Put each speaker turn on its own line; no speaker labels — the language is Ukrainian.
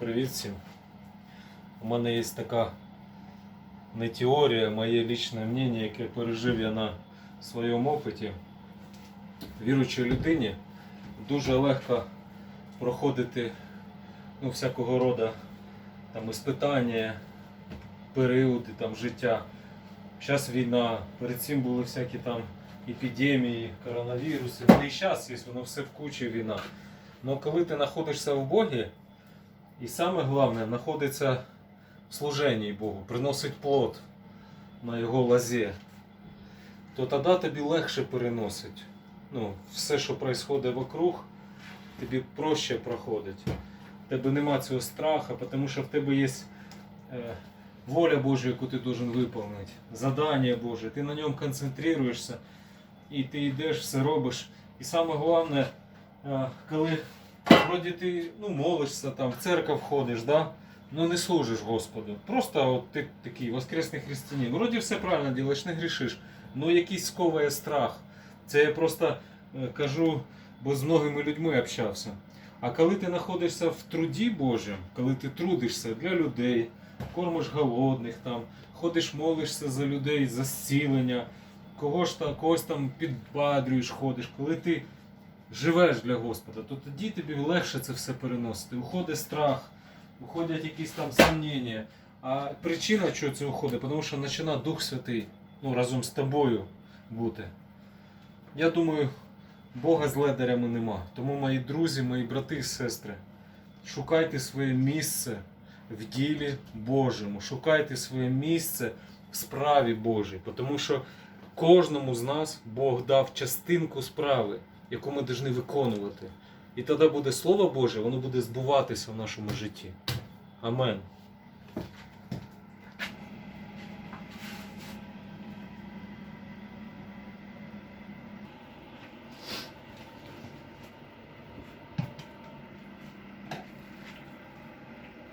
Привіт всім. У мене є така не теорія, моє лічне мнення, яке пережив я на своєму опиті. Віруючій людині дуже легко проходити ну, всякого роду там, іспитання, періоди там, життя. Зараз війна, перед цим були всякі там епідемії, коронавіруси. Вони і зараз є, воно все в кучі війна. Але коли ти знаходишся в Богі, і саме головне, знаходиться в служенні Богу, приносить плод на його лозі, то тоді тобі легше переносить. Ну, все, що відбувається вокруг, тобі проще проходить. В тебе нема цього страху, тому що в тебе є е, воля Божа, яку ти должен виконати, задання Боже, ти на ньому концентруєшся, і ти йдеш, все робиш. І саме головне, е, коли вроді ти ну, молишся, там, в церковь ходиш, да? ну не служиш Господу. Просто от ти такий воскресний християнин. Вроді все правильно робиш, не грішиш. Ну якийсь сковує страх. Це я просто е, кажу, бо з многими людьми общався. А коли ти знаходишся в труді Божому, коли ти трудишся для людей, кормиш голодних, там, ходиш, молишся за людей, за зцілення, когось там підбадрюєш, ходиш, коли ти живеш для Господа, то тоді тобі легше це все переносити. Уходить страх, уходять якісь там сумніння. А причина, чого це уходить, тому що починає Дух Святий ну, разом з тобою бути. Я думаю, Бога з ледарями нема. Тому, мої друзі, мої брати і сестри, шукайте своє місце в ділі Божому, шукайте своє місце в справі Божій, тому що кожному з нас Бог дав частинку справи, яку ми повинні виконувати. І тоді буде Слово Боже, воно буде збуватися в нашому житті. Амен.